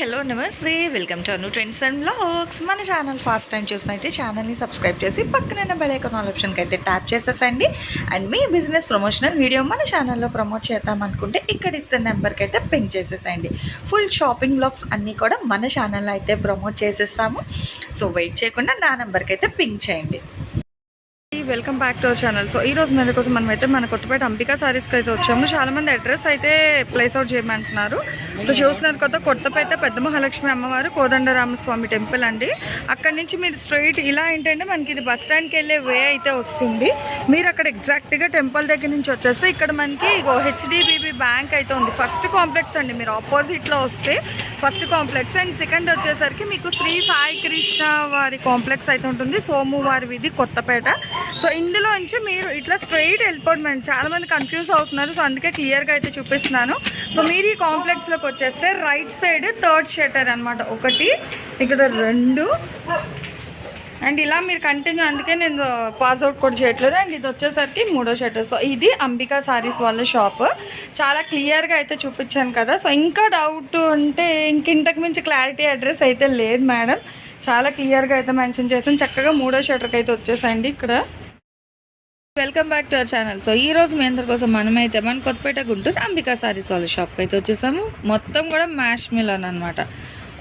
Hello నమస్తే welcome to Anu trends and blogs మన channel first time చూసిన అయితే ఛానల్ని సబ్స్క్రైబ్ చేసి పక్కన బెల్ ఐకాన్ ఆప్షన్కి అయితే ట్యాప్ చేసేసండి. అండ్ మీ బిజినెస్ ప్రమోషనల్ వీడియో మన ఛానల్లో ప్రమోట్ చేద్దాం అనుకుంటే ఇక్కడ ఇస్తున్న నెంబర్కి అయితే పింక్ చేసేసండి. ఫుల్ షాపింగ్ బ్లాగ్స్ అన్నీ కూడా మన ఛానల్లో అయితే ప్రమోట్ చేసేస్తాము. సో వెయిట్ చేయకుండా నా నెంబర్కి అయితే పింక్ చేయండి. Welcome back to our channel. So ఈ రోజు మీద కోసం మనం అయితే మన కొత్తపేట అంబికా సారీస్కి అయితే వచ్చాము. చాలామంది అడ్రస్ అయితే ప్లేస్ అవుట్ చేయమంటున్నారు. సో చూస్తున్నారు కొత్త కొత్తపేట పెద్ద మహాలక్ష్మి అమ్మవారు కోదండరామస్వామి టెంపుల్ అండి. అక్కడి నుంచి మీరు స్ట్రైట్ ఇలా ఏంటంటే మనకి ఇది బస్ స్టాండ్కి వెళ్ళే వే అయితే వస్తుంది. మీరు అక్కడ ఎగ్జాక్ట్గా టెంపుల్ దగ్గర నుంచి వచ్చేస్తే ఇక్కడ మనకి హెచ్డిబిబి బ్యాంక్ అయితే ఉంది. ఫస్ట్ కాంప్లెక్స్ అండి. మీరు ఆపోజిట్లో వస్తే ఫస్ట్ కాంప్లెక్స్ అండ్ సెకండ్ వచ్చేసరికి మీకు శ్రీ సాయి కృష్ణ వారి కాంప్లెక్స్ అయితే ఉంటుంది. సోము వారి వీధి కొత్తపేట. సో ఇందులో నుంచి మీరు ఇట్లా స్ట్రైట్ వెళ్ళిపోవడం చాలా మంది కన్ఫ్యూజ్ అవుతున్నారు. సో అందుకే క్లియర్గా అయితే చూపిస్తున్నాను. సో మీరు ఈ కాంప్లెక్స్లోకి వచ్చేస్తే రైట్ సైడ్ థర్డ్ షటర్ అన్నమాట. ఒకటి ఇక్కడ రెండు. అండ్ ఇలా మీరు కంటిన్యూ అందుకే నేను పాస్అవుట్ కూడా చేయట్లేదు. అండ్ ఇది వచ్చేసరికి మూడో షటర్ సో ఇది అంబికా సారీస్ వాళ్ళ షాప్ చాలా క్లియర్గా అయితే చూపించాను కదా. సో ఇంకా డౌట్ ఉంటే ఇంక ఇంతకు మించి క్లారిటీ అడ్రస్ అయితే లేదు మేడం చాలా క్లియర్గా అయితే మెన్షన్ చేసాను చక్కగా మూడో షటర్కి అయితే వచ్చేసండి ఇక్కడ. Welcome back to our channel. So ఈ రోజు మీ అందరి కోసం మనమైతే మన కొత్తపేట గుంటూరు అంబికా సారీస్ వాళ్ళ షాప్కి అయితే వచ్చేసాము. మొత్తం కూడా మ్యాష్ మిలన్ అనమాట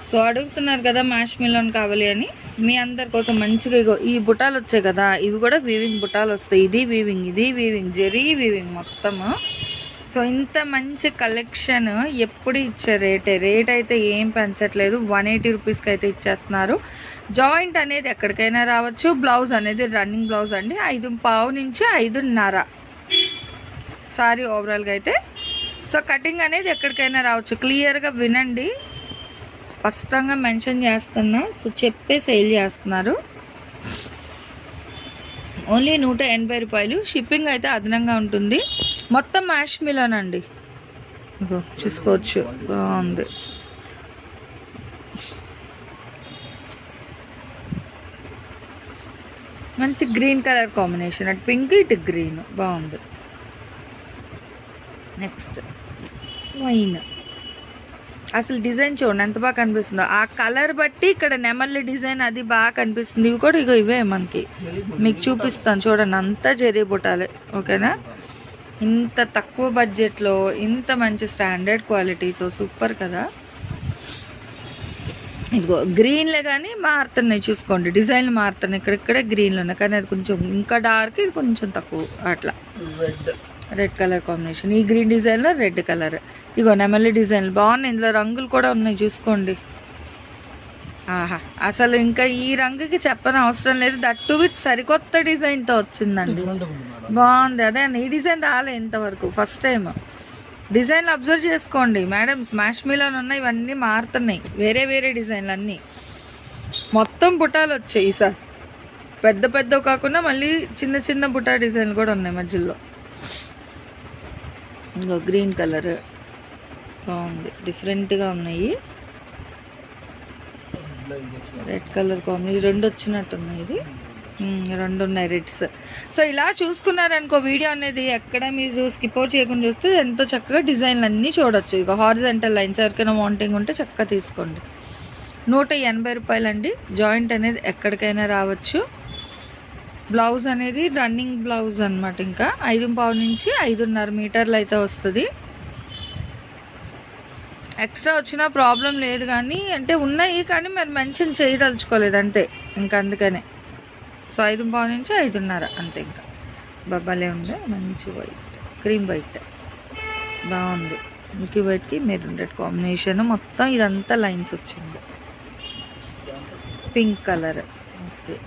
సో అడుగుతున్నారు కదా మ్యాష్ మిలన్ కావాలి అని. మీ అందరి కోసం మంచిగా ఇగో ఈ బుటాలు వచ్చాయి కదా ఇవి కూడా వీవింగ్ బుటాలు వస్తాయి. ఇది వీవింగ్ ఇది వీవింగ్ జెరీ వీవింగ్ మొత్తము. సో ఇంత మంచి కలెక్షన్ ఎప్పుడు ఇచ్చే రేటే రేట్ అయితే ఏం పెంచట్లేదు. వన్ ఎయిటీ రూపీస్కి అయితే ఇచ్చేస్తున్నారు. జాయింట్ అనేది ఎక్కడికైనా రావచ్చు బ్లౌజ్ అనేది రన్నింగ్ బ్లౌజ్ అండి. ఐదు పావు నుంచి ఐదున్నర. సారీ ఓవరాల్గా అయితే. సో కటింగ్ అనేది ఎక్కడికైనా రావచ్చు. క్లియర్గా వినండి. స్పష్టంగా మెన్షన్ చేస్తున్నా. సో చెప్పే సేల్ చేస్తున్నారు. ఓన్లీ నూట ఎనభై రూపాయలు. షిప్పింగ్ అయితే అదనంగా ఉంటుంది. మొత్తం మ్యాష్ అండి. ఇగో చూసుకోవచ్చు. బాగుంది. మంచి గ్రీన్ కలర్ కాంబినేషన్. అటు పింక్ ఇటు గ్రీన్. బాగుంది. Next wine. అసలు డిజైన్ చూడండి ఎంత బాగా కనిపిస్తుందో. ఆ కలర్ బట్టి ఇక్కడ నెమల్లి డిజైన్ అది బాగా కనిపిస్తుంది. ఇవి కూడా ఇగో ఇవే మనకి. మీకు చూపిస్తాను. చూడండి అంతా జెరీ బుట్టాలే ఓకేనా? ఇంత తక్కువ బడ్జెట్లో ఇంత మంచి స్టాండర్డ్ క్వాలిటీతో సూపర్ కదా? ఇదిగో గ్రీన్లే కానీ మారుతున్నాయి చూసుకోండి. డిజైన్లు మారుతున్నాయి. ఇక్కడిక్కడే గ్రీన్లు ఉన్నాయి. కానీ అది కొంచెం ఇంకా డార్క్ ఇది కొంచెం తక్కువ అట్లా. రెడ్ కలర్ కాంబినేషన్ ఈ గ్రీన్ డిజైన్లో రెడ్ కలర్ ఇగో నెమలి డిజైన్లు బాగున్నాయి. ఇందులో రంగులు కూడా ఉన్నాయి చూసుకోండి. ఆహా అసలు ఇంకా ఈ రంగుకి చెప్పని అవసరం లేదు దట్టు విత్ సరికొత్త డిజైన్తో వచ్చిందండి. బాగుంది. అదే అండి. ఈ డిజైన్ రాలే ఇంతవరకు. ఫస్ట్ టైం డిజైన్లు అబ్జర్వ్ చేసుకోండి. మేడం స్మాష్ మీలో ఉన్నాయి ఇవన్నీ మారుతున్నాయి. వేరే వేరే డిజైన్లు అన్నీ మొత్తం బుటాలు వచ్చాయి సార్. పెద్ద పెద్ద కాకుండా మళ్ళీ చిన్న చిన్న బుటా డిజైన్లు కూడా ఉన్నాయి మధ్యలో. ఇంకో గ్రీన్ కలర్. బాగుంది. డిఫరెంట్గా ఉన్నాయి. Red colour combination. రెండు వచ్చినట్టున్నాయి ఇది. రెండు ఉన్నాయి రెడ్స్ సో ఇలా చూసుకున్నారనుకో వీడియో అనేది ఎక్కడ మీరు స్కిప్ అవుట్ చేయకుండా చూస్తే ఎంతో చక్కగా డిజైన్లు అన్నీ చూడొచ్చు. ఇక హారిజెంటల్ లైన్స్ ఎవరికైనా వాంటింగ్ ఉంటే చక్కగా తీసుకోండి. నూట ఎనభై రూపాయలండి. జాయింట్ అనేది ఎక్కడికైనా రావచ్చు. బ్లౌజ్ అనేది రన్నింగ్ బ్లౌజ్ అనమాట ఇంకా. ఐదు పావు నుంచి ఐదున్నర మీటర్లు అయితే వస్తుంది. ఎక్స్ట్రా వచ్చినా ప్రాబ్లం లేదు కానీ అంటే ఉన్నాయి కానీ మరి మెన్షన్ చేయదలుచుకోలేదు అంతే. ఇంకా అందుకనే. సో ఐదు పావు నుంచి ఐదున్నర అంతే ఇంకా. బబ్బాలే ఉంది. మంచి వైట్. Cream white. బాగుంది. మిల్కీ వైట్కి మెరూన్ రెడ్ కాంబినేషన్ మొత్తం ఇదంతా లైన్స్ వచ్చింది. Pink colour. ఓకే.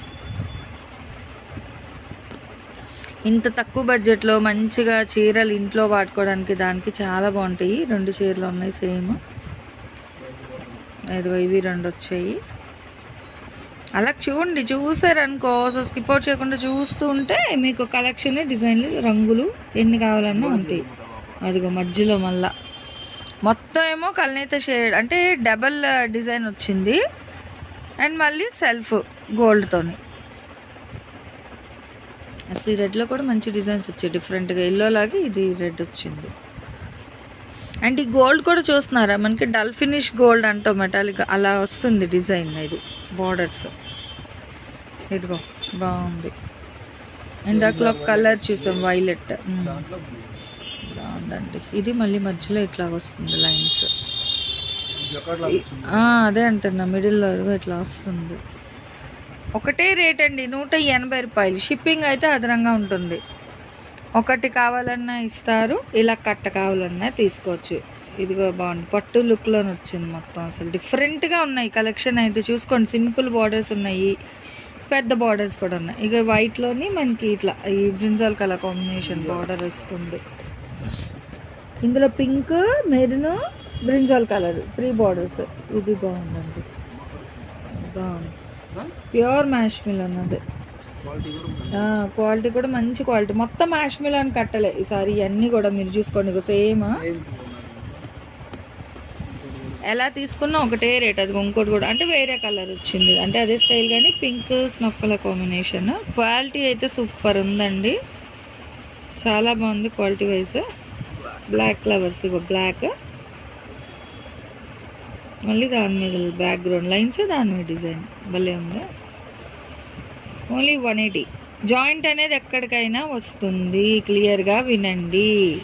ఇంత తక్కువ బడ్జెట్లో మంచిగా చీరలు ఇంట్లో వాడుకోవడానికి దానికి చాలా బాగుంటాయి. రెండు చీరలు ఉన్నాయి సేమ్. ఇదిగో ఇవి రెండు వచ్చాయి. అలా చూడండి చూసారనుకో. సో స్కిప్ అవుట్ చేయకుండా చూస్తూ ఉంటే మీకు కలెక్షన్ డిజైన్లు రంగులు ఎన్ని కావాలన్నా ఉంటాయి. అదిగో మధ్యలో మళ్ళా. మొత్తం ఏమో కల్నేత షేడ్ అంటే డబల్ డిజైన్ uh, వచ్చింది. అండ్ మళ్ళీ సెల్ఫ్ గోల్డ్తోని అసలు ఈ రెడ్లో కూడా మంచి డిజైన్స్ వచ్చాయి. డిఫరెంట్గా ఎల్లో లాగే ఇది రెడ్ వచ్చింది. అండ్ ఈ గోల్డ్ కూడా చూస్తున్నారా? మనకి డల్ ఫినిష్ గోల్డ్ అంటాం మెటాలిక్ అలా వస్తుంది డిజైన్ ఇది బార్డర్స్ ఇదిగో బాగుంది. ఇందాకలో కలర్ చూసాం వైలెట్. బాగుందండి. ఇది మళ్ళీ మధ్యలో ఇట్లా వస్తుంది లైన్స్. అదే అంటున్నా మిడిల్లో ఇదిగో ఇట్లా వస్తుంది. ఒకటే రేట్ అండి నూట ఎనభై రూపాయలు. షిప్పింగ్ అయితే అదనంగా ఉంటుంది. ఒకటి కావాలన్నా ఇస్తారు ఇలా కట్ట కావాలన్నా తీసుకోవచ్చు. ఇదిగో బాగుంది. పట్టు లుక్లో వచ్చింది మొత్తం అసలు. డిఫరెంట్గా ఉన్నాయి. కలెక్షన్ అయితే చూసుకోండి. సింపుల్ బార్డర్స్ ఉన్నాయి. పెద్ద బార్డర్స్ కూడా ఉన్నాయి. ఇక వైట్లోని మనకి ఇట్లా ఈ బ్రింజాల్ కలర్ కాంబినేషన్ బార్డర్ వస్తుంది. ఇందులో pink maroon brinjal colour three borders ఇది బాగుందండి. బాగుంది. ప్యూర్ మ్యాష్ మిల్ అన్నది క్వాలిటీ కూడా మంచి. క్వాలిటీ మొత్తం మ్యాష్ మిల్ అని కట్టలే. ఈసారి ఇవన్నీ కూడా మీరు చూసుకోండి. సేమ్ ఎలా తీసుకున్నా ఒకటే రేట్ అది ఇంకోటి కూడా. అంటే వేరే కలర్ వచ్చింది. అంటే అదే స్టైల్ కానీ pink snuff colour combination. Quality అయితే సూపర్ ఉందండి. చాలా బాగుంది క్వాలిటీ వైజ్. బ్లాక్ ఫ్లవర్స్ ఇగో బ్లాక్ మళ్ళీ దాని మీద బ్యాక్గ్రౌండ్ లైన్స్ దాని మీద డిజైన్ భలే ఉంది? ఓన్లీ వన్ ఎయిటీ జాయింట్ అనేది ఎక్కడికైనా వస్తుంది. క్లియర్గా వినండి.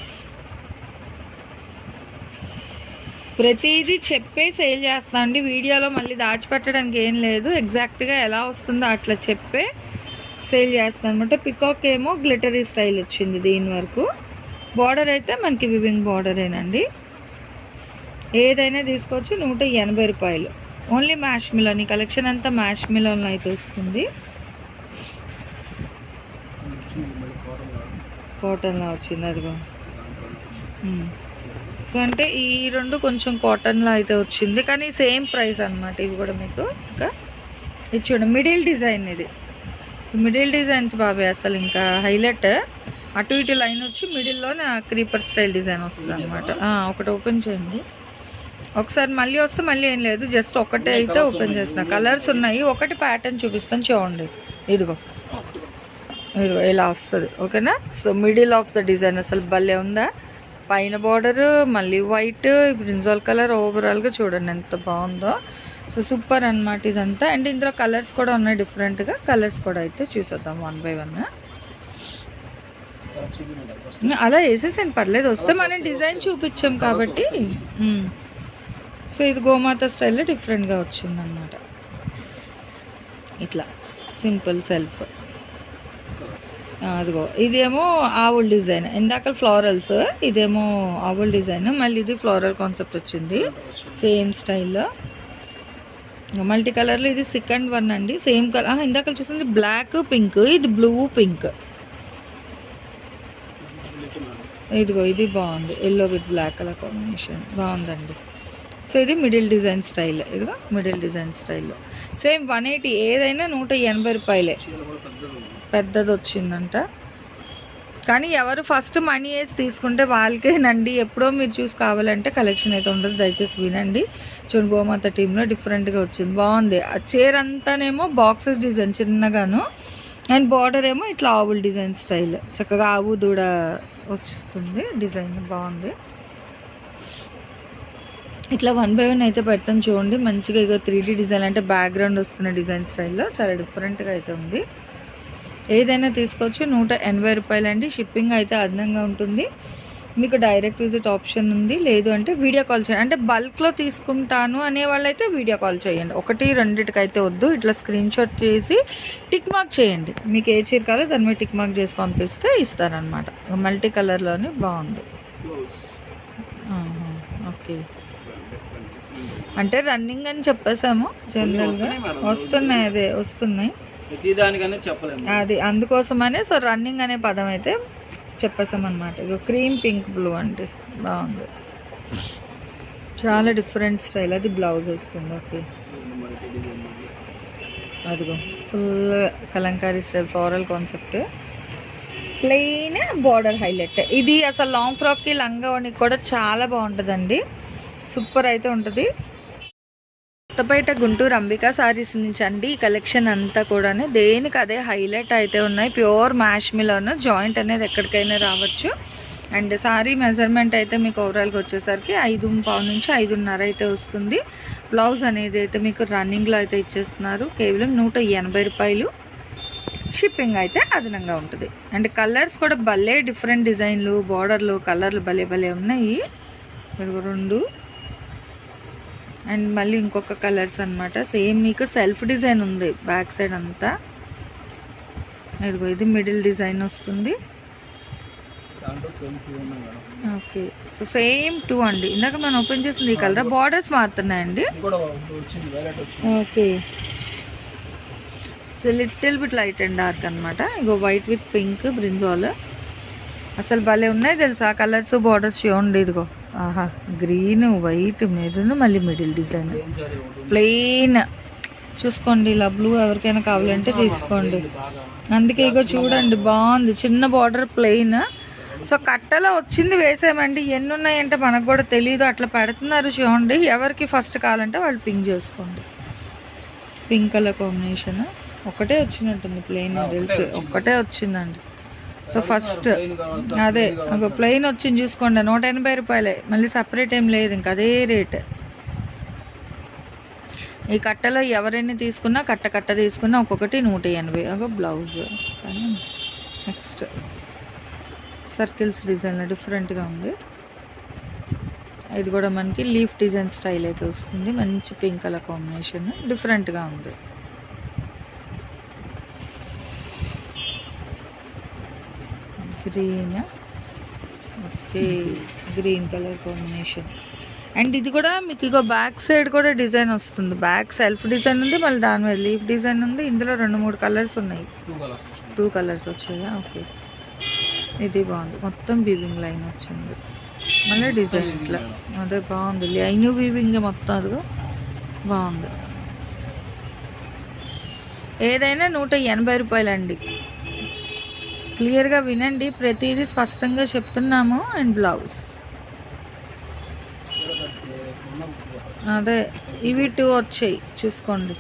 ప్రతిదీ చెప్పే సేల్ చేస్తా అండి. వీడియోలో మళ్ళీ దాచిపెట్టడానికి ఏం లేదు. ఎగ్జాక్ట్గా ఎలా వస్తుందో అట్లా చెప్పే సేల్ చేస్తాను అనమాట పికాక్ ఏమో గ్లిటరీ స్టైల్ వచ్చింది దీని వరకు. బార్డర్ అయితే మనకి వివింగ్ బార్డరేనండి ఏదైనా తీసుకోవచ్చు. నూట ఎనభై రూపాయలు. ఓన్లీ మ్యాష్ మిలోన్ ఈ కలెక్షన్ అంతా మ్యాష్ మిలోన్లో అయితే వస్తుంది. కాటన్లో వచ్చింది అదిగో. దాంట్లో వచ్చింది. మ్మ్. సో అంటే ఈ రెండు కొంచెం కాటన్లో అయితే వచ్చింది. కానీ సేమ్ ప్రైస్ అన్నమాట ఇవి కూడా మీకు. ఇంకా ఇది చూడండి మిడిల్ డిజైన్ ఇది. మిడిల్ డిజైన్స్ బాబాయ్ అసలు ఇంకా హైలైట్ అటు ఇటు లైన్ వచ్చి మిడిల్లో క్రీపర్ స్టైల్ డిజైన్ వస్తుంది అనమాట ఒకటి ఓపెన్ చేయండి. ఒకసారి మళ్ళీ వస్తే మళ్ళీ ఏం లేదు జస్ట్ ఒకటే అయితే ఓపెన్ చేస్తున్నా. కలర్స్ ఉన్నాయి. ఒకటి ప్యాటర్న్ చూపిస్తాను చూడండి. ఇదిగో. ఇదిగో ఇలా వస్తుంది. ఓకేనా? So middle of the design అసలు భలే ఉందా? పైన బార్డర్ మళ్ళీ వైట్ బ్రింజాల్ కలర్ ఓవరాల్గా చూడండి ఎంత బాగుందో. సో సూపర్ అన్నమాట ఇదంతా. అండ్ ఇందులో కలర్స్ కూడా ఉన్నాయి డిఫరెంట్గా. కలర్స్ కూడా అయితే చూసేద్దాం వన్ బై వన్. అలా వేసేసాను పర్లేదు. వస్తే మనం డిజైన్ చూపించాం కాబట్టి. సో ఇది గోమాత స్టైల్లో డిఫరెంట్గా వచ్చిందనమాట ఇట్లా. Simple self. అదిగో. ఇదేమో ఆవుల్ డిజైన్. ఇందాక ఫ్లోరల్స్ ఇదేమో ఆవుల్ డిజైన్. మళ్ళీ ఇది ఫ్లోరల్ కాన్సెప్ట్ వచ్చింది. సేమ్ స్టైల్లో మల్టీ కలర్లో ఇది సెకండ్ వన్ అండి. సేమ్ కలర్ ఇందాక చూసింది బ్లాక్ పింక్ ఇది బ్లూ పింక్. ఇదిగో ఇది బాగుంది. Yellow with black colour combination. బాగుందండి. సో ఇది మిడిల్ డిజైన్ స్టైల్. ఇదిగో middle design style. Same one eighty ఏదైనా నూట ఎనభై రూపాయలే. పెద్దది వచ్చిందంట కానీ ఎవరు ఫస్ట్ మనీ వేసి తీసుకుంటే వాళ్ళకేనండి ఎప్పుడో మీరు చూసి కావాలంటే కలెక్షన్ అయితే ఉండదు. దయచేసి వినండి. చూడండి గోమాత టీంలో డిఫరెంట్గా వచ్చింది. బాగుంది. ఆ చీర అంతానేమో బాక్సెస్ డిజైన్ చిన్నగాను. అండ్ బార్డర్ ఏమో ఇట్లా ఆవుల డిజైన్ స్టైల్ చక్కగా ఆవు దూడ వస్తుంది డిజైన్ బాగుంది. ఇట్లా వన్ బై వన్ అయితే పెడతాను చూడండి. మంచిగా ఇక త్రీ డిజైన్ అంటే బ్యాక్గ్రౌండ్ వస్తున్న డిజైన్ స్టైల్లో చాలా డిఫరెంట్గా అయితే ఉంది. ఏదైనా తీసుకోవచ్చు. నూట ఎనభై రూపాయలండి. షిప్పింగ్ అయితే అదనంగా ఉంటుంది. మీకు డైరెక్ట్ విజిట్ ఆప్షన్ ఉంది. లేదు అంటే వీడియో కాల్ చేయండి. అంటే బల్క్లో తీసుకుంటాను అనే వాళ్ళైతే వీడియో కాల్ చేయండి. ఒకటి రెండిటికి అయితే వద్దు. ఇట్లా స్క్రీన్ షాట్ చేసి టిక్ మార్క్ చేయండి. మీకు ఏ చీర కావాలో దాని మీద టిక్ మార్క్ చేసి పంపిస్తే ఇస్తారనమాట మల్టీ కలర్లోనే బాగుంది. ఓకే. అంటే రన్నింగ్ అని చెప్పేసాము. జనరల్గా. వస్తున్నాయి అదే వస్తున్నాయి. అది అందుకోసమనే సో రన్నింగ్ అనే పదం అయితే చెప్పేసాం అనమాట ఇక క్రీమ్ పింక్ బ్లూ అండి బాగుంది. చాలా డిఫరెంట్ స్టైల్. అది బ్లౌజ్ వస్తుంది. ఓకే. అదిగో. Full kalamkari style. Floral concept. Plain border highlight. ఇది అసలు లాంగ్ ఫ్రాక్కి లంగా కూడా చాలా బాగుంటుందండి. సూపర్ అయితే ఉంటుంది. కొత్తపేట గుంటూరు అంబికా సారీస్ నుంచి అండి ఈ కలెక్షన్ అంతా కూడా దేనికి అదే హైలైట్ అయితే ఉన్నాయి. ప్యూర్ మ్యాష్ మిలోన్ జాయింట్ అనేది ఎక్కడికైనా రావచ్చు. అండ్ సారీ మెజర్మెంట్ అయితే మీకు ఓవరాల్గా వచ్చేసరికి ఐదు పావు నుంచి ఐదున్నర అయితే వస్తుంది. బ్లౌజ్ అనేది అయితే మీకు రన్నింగ్లో అయితే ఇచ్చేస్తున్నారు. కేవలం నూట ఎనభై రూపాయలు. షిప్పింగ్ అయితే అదనంగా ఉంటుంది. అండ్ కలర్స్ కూడా భలే డిఫరెంట్ డిజైన్లు బార్డర్లు కలర్లు భలే భలే ఉన్నాయి. రెండు. అండ్ మళ్ళీ ఇంకొక కలర్స్ అన్నమాట. సేమ్ మీకు సెల్ఫ్ డిజైన్ ఉంది బ్యాక్ సైడ్ అంతా. ఇదిగో ఇది మిడిల్ డిజైన్ వస్తుంది. ఓకే. సో సేమ్ టూ అండి. ఇందాక మనం ఓపెన్ చేసింది ఈ colour? Borders మారుతున్నాయండి. Okay. So little bit light and dark అనమాట ఇగో వైట్ విత్ పింక్ బ్రింజాల్. అసలు భలే ఉన్నాయి తెలుసా? కలర్స్ బార్డర్స్ చూడండి ఇదిగో. ఆహా గ్రీన్ వైట్ మెరూన్ మళ్ళీ మిడిల్ డిజైన్. ప్లెయిన్. చూసుకోండి ఇలా బ్లూ ఎవరికైనా కావాలంటే తీసుకోండి. అందుకే ఇగో చూడండి బాగుంది. చిన్న బార్డర్ ప్లెయిన్. సో కట్టలో వచ్చింది వేసామండి ఎన్ని ఉన్నాయంటే మనకు కూడా తెలియదు అట్లా పెడుతున్నారు చూడండి. ఎవరికి ఫస్ట్ కావాలంటే వాళ్ళు పింక్ చేసుకోండి. Pink colour combination. ఒకటే వచ్చినట్టుంది ప్లెయిన్ తెలుసు ఒక్కటే వచ్చిందండి. సో ఫస్ట్ అదే ఒక ప్లెయిన్ వచ్చింది చూసుకోండి. నూట ఎనభై రూపాయలే. మళ్ళీ సపరేట్ ఏం లేదు ఇంకా అదే రేట్ ఈ కట్టలో ఎవరైనా తీసుకున్నా కట్ట కట్ట తీసుకున్నా ఒక్కొక్కటి నూట ఎనభై. ఒక బ్లౌజ్ కానీ నెక్స్ట్ సర్కిల్స్ డిజైన్ డిఫరెంట్గా ఉంది. ఇది కూడా మనకి లీఫ్ డిజైన్ స్టైల్ అయితే వస్తుంది. మంచి పింక్ కలర్ కాంబినేషన్ డిఫరెంట్గా ఉంది. Green. Okay green colour combination. And ఇది కూడా మీకు ఇగో బ్యాక్ సైడ్ కూడా డిజైన్ వస్తుంది. బ్యాక్ సెల్ఫ్ డిజైన్ ఉంది మళ్ళీ దాని మీద లీఫ్ డిజైన్ ఉంది. ఇందులో రెండు మూడు కలర్స్ ఉన్నాయి. టూ కలర్స్ వచ్చాయా. ఓకే. ఇది బాగుంది. మొత్తం వీవింగ్ లైన్ వచ్చింది. మళ్ళీ డిజైన్ ఇట్లా. అదే బాగుంది. లైన్ వీవింగ్ మొత్తం అదిగో బాగుంది. ఏదైనా నూట ఎనభై రూపాయలండి. క్లియర్గా వినండి. ప్రతిదీ స్పష్టంగా చెప్తున్నాము. And blouse. అదే ఇవి టూ వచ్చాయి. చూసుకోండి.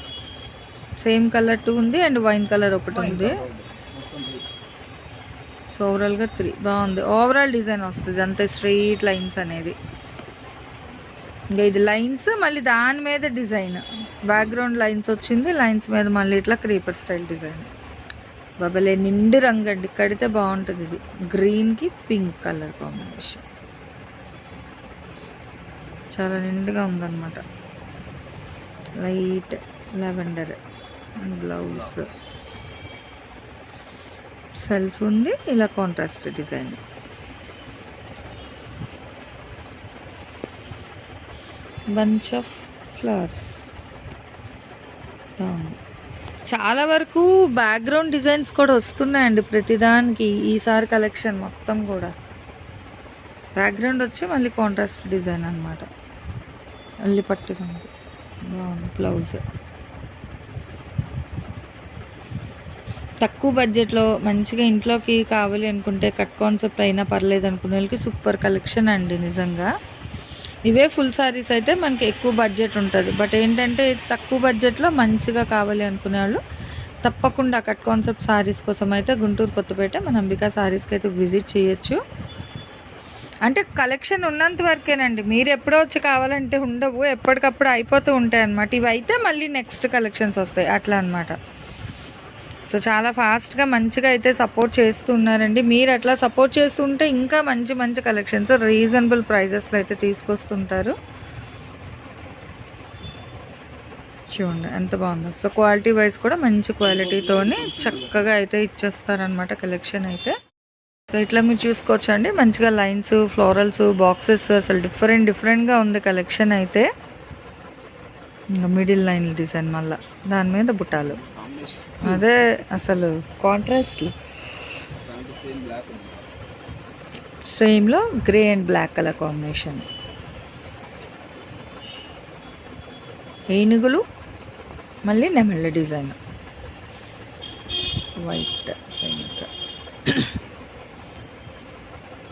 సేమ్ కలర్ టూ ఉంది అండ్ వైన్ కలర్ ఒకటి ఉంది. సో ఓవరాల్గా త్రీ బాగుంది. ఓవరాల్ డిజైన్ వస్తుంది. అంతే స్ట్రెయిట్ లైన్స్ అనేది. ఇంకా ఇది లైన్స్ మళ్ళీ దాని మీద డిజైన్ బ్యాక్గ్రౌండ్ లైన్స్ వచ్చింది. లైన్స్ మీద మళ్ళీ ఇట్లా క్రీపర్ స్టైల్ డిజైన్ బబలే నిండు రంగు కడితే బాగుంటుంది ఇది. గ్రీన్కి పింక్ కలర్ కాంబినేషన్. చాలా నిండుగా ఉందన్నమాట. Light lavender and blouse. Self ఉంది ఇలా contrast design. Bunch of flowers బాగుంది. చాలా వరకు బ్యాక్గ్రౌండ్ డిజైన్స్ కూడా వస్తున్నాయండి ప్రతిదానికి ఈసారి కలెక్షన్ మొత్తం కూడా. బ్యాక్గ్రౌండ్ వచ్చి మళ్ళీ కాంట్రాస్ట్ డిజైన్ అనమాట మళ్ళీ పట్టుకుంది బాగుంది బ్లౌజ్ తక్కువ బడ్జెట్లో మంచిగా ఇంట్లోకి కావాలి అనుకుంటే కట్ కాన్సెప్ట్ అయినా పర్లేదు అనుకునే వాళ్ళకి సూపర్ కలెక్షన్ అండి నిజంగా. ఇవే ఫుల్ సారీస్ అయితే మనకి ఎక్కువ బడ్జెట్ ఉంటుంది. బట్ ఏంటంటే తక్కువ బడ్జెట్లో మంచిగా కావాలి అనుకునే వాళ్ళు తప్పకుండా కట్ కాన్సెప్ట్ సారీస్ కోసం అయితే గుంటూరు కొత్తపేట మన అంబికా సారీస్కి అయితే విజిట్ చేయొచ్చు. అంటే కలెక్షన్ ఉన్నంత వరకేనండి. మీరు ఎప్పుడో వచ్చి కావాలంటే ఉండవు. ఎప్పటికప్పుడు అయిపోతూ ఉంటాయి అన్నమాట ఇవి అయితే మళ్ళీ నెక్స్ట్ కలెక్షన్స్ వస్తాయి. అట్లా అనమాట సో చాలా ఫాస్ట్గా మంచిగా అయితే సపోర్ట్ చేస్తున్నారండి. మీరు అట్లా సపోర్ట్ చేస్తుంటే ఇంకా మంచి మంచి కలెక్షన్స్ రీజనబుల్ ప్రైజెస్లో అయితే తీసుకొస్తుంటారు. చూడండి ఎంత బాగుందో. సో క్వాలిటీ వైజ్ కూడా మంచి క్వాలిటీతోని చక్కగా అయితే ఇచ్చేస్తారనమాట కలెక్షన్ అయితే. సో ఇట్లా మీరు చూసుకోవచ్చు అండి మంచిగా లైన్స్ ఫ్లోరల్స్ బాక్సెస్ అసలు డిఫరెంట్ డిఫరెంట్గా ఉంది కలెక్షన్ అయితే. ఇంకా మిడిల్ లైన్ డిజైన్ మళ్ళీ. దాని మీద బుట్టాలు అదే అసలు కాంట్రాస్ట్ దాంట్లో సేమ్ బ్లాక్ ఉంది. సేమ్లో grey and black colour combination ఏనుగులు మళ్ళీ నెమళ్ళ డిజైన్. వైట్ పింక్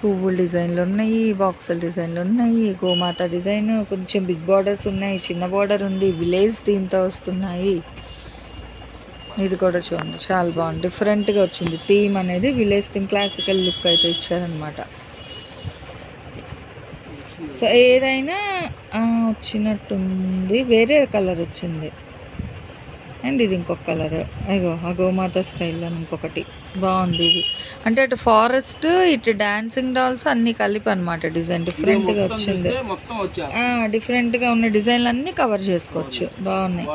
పువ్వుల డిజైన్లు ఉన్నాయి బాక్సుల డిజైన్లు ఉన్నాయి గోమాత డిజైన్ కొంచెం బిగ్ బార్డర్స్ ఉన్నాయి చిన్న బార్డర్ ఉంది విలేజ్ థీమ్తో వస్తున్నాయి. ఇది కూడా చూడండి. చాలా బాగుంది. డిఫరెంట్గా వచ్చింది. థీమ్ అనేది విలేజ్ థీమ్ క్లాసికల్ లుక్ అయితే ఇచ్చారనమాట సో ఏదైనా వచ్చినట్టుంది. వేరే కలర్ వచ్చింది. అండ్ ఇది ఇంకొక కలర్ ఐగో ఆ గోమాత స్టైల్లో ఇంకొకటి. బాగుంది ఇది. అంటే అటు ఫారెస్ట్ ఇటు డాన్సింగ్ డాల్స్ అన్నీ కలిపి అనమాట డిజైన్ డిఫరెంట్గా మొత్తం వచ్చింది. వచ్చేస్తుంది. డిఫరెంట్గా ఉన్న డిజైన్లు అన్నీ కవర్ చేసుకోవచ్చు. బాగున్నాయి.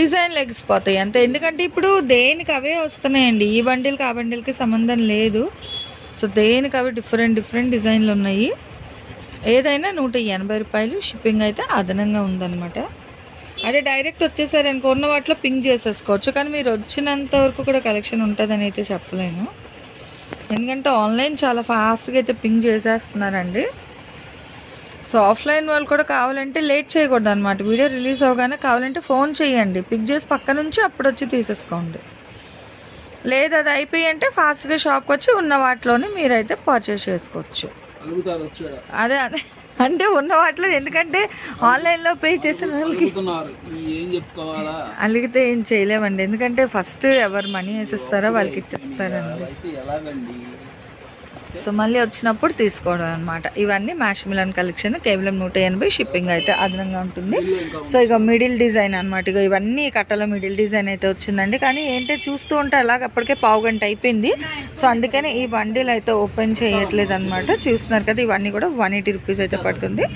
డిజైన్ లెగిసిపోతాయి అంతే. ఎందుకంటే ఇప్పుడు దేనికి అవే వస్తున్నాయండి. ఈ బండిల్కి ఆ బండిల్కి సంబంధం లేదు. సో దేనికి అవి డిఫరెంట్ డిఫరెంట్ డిజైన్లు ఉన్నాయి. ఏదైనా నూట ఎనభై రూపాయలు షిప్పింగ్ అయితే అదనంగా ఉందన్నమాట. అదే డైరెక్ట్ వచ్చేసరి అనుకో ఉన్న వాటిలో పింక్ చేసేసుకోవచ్చు. కానీ మీరు వచ్చినంత వరకు కూడా కలెక్షన్ ఉంటుందని అయితే చెప్పలేను. ఎందుకంటే ఆన్లైన్ చాలా ఫాస్ట్గా అయితే పింక్ చేసేస్తున్నారండి. సో ఆఫ్లైన్ వాళ్ళు కూడా కావాలంటే లేట్ చేయకూడదు అనమాట వీడియో రిలీజ్ అవగానే కావాలంటే ఫోన్ చేయండి. పిక్ చేసి పక్క నుంచి అప్పుడు వచ్చి తీసేసుకోండి. లేదు అది అయిపోయి అంటే ఫాస్ట్గా షాప్కి వచ్చి ఉన్న వాటిలోనే మీరైతే పర్చేస్ చేసుకోవచ్చు. అదే అదే. అంటే ఉన్న వాటిలో ఎందుకంటే ఆన్లైన్లో పే చేసిన వాళ్ళకి అలిగితే ఏం చేయలేమండి. ఎందుకంటే ఫస్ట్ ఎవరు మనీ వేసిస్తారో వాళ్ళకి ఇచ్చేస్తారండి. సో మళ్ళీ వచ్చినప్పుడు తీసుకోవడం అనమాట ఇవన్నీ మ్యాష్ మిలన్ కలెక్షన్ కేవలం నూట ఎనభై షిప్పింగ్ అయితే అదనంగా ఉంటుంది. సో ఇక మిడిల్ డిజైన్ అనమాట ఇక ఇవన్నీ కట్టలో మిడిల్ డిజైన్ అయితే వచ్చిందండి. కానీ ఏంటంటే చూస్తూ ఉంటే అలాగ అప్పటికే పావు గంట అయిపోయింది. సో అందుకని ఈ బండిల్ అయితే ఓపెన్ చేయట్లేదు అనమాట చూస్తున్నారు కదా ఇవన్నీ కూడా వన్ ఎయిటీ రూపీస్ అయితే పడుతుంది.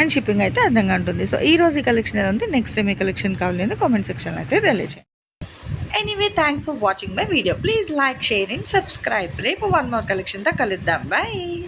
అండ్ షిప్పింగ్ అయితే అర్థంగా ఉంటుంది. సో ఈ రోజు ఈ కలెక్షన్ ఉంది? నెక్స్ట్ టైం ఈ కలెక్షన్ కావాలి కామెంట్ సెక్షన్ అయితే తెలియజేయండి. Anyway thanks for watching my video please like share and subscribe రేపు వన్ మోర్ కలెక్షన్తో కలుద్దాం. బాయ్